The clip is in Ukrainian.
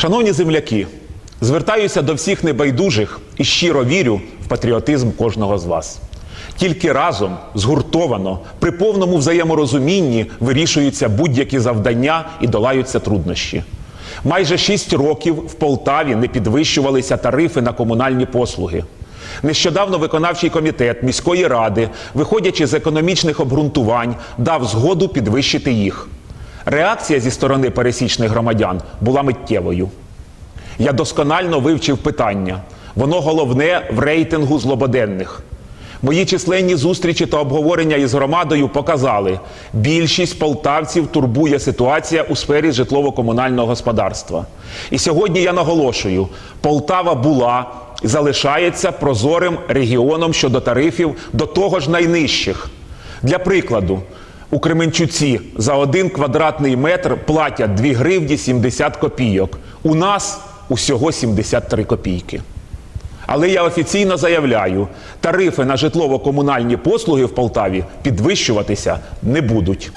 Шановні земляки, звертаюся до всіх небайдужих і щиро вірю в патріотизм кожного з вас. Тільки разом, згуртовано, при повному взаєморозумінні вирішуються будь-які завдання і долаються труднощі. Майже шість років в Полтаві не підвищувалися тарифи на комунальні послуги. Нещодавно виконавчий комітет міської ради, виходячи з економічних обґрунтувань, дав згоду підвищити їх. Реакція зі сторони пересічних громадян була миттєвою. Я досконально вивчив питання. Воно головне в рейтингу злободенних. Мої численні зустрічі та обговорення із громадою показали, більшість полтавців турбує ситуація у сфері житлово-комунального господарства. І сьогодні я наголошую: Полтава була і залишається прозорим регіоном щодо тарифів до того ж найнижчих. Для прикладу, у Кременчуці за один квадратний метр платять 2 гривні 70 копійок. У нас усього 73 копійки. Але я офіційно заявляю, тарифи на житлово-комунальні послуги в Полтаві підвищуватися не будуть.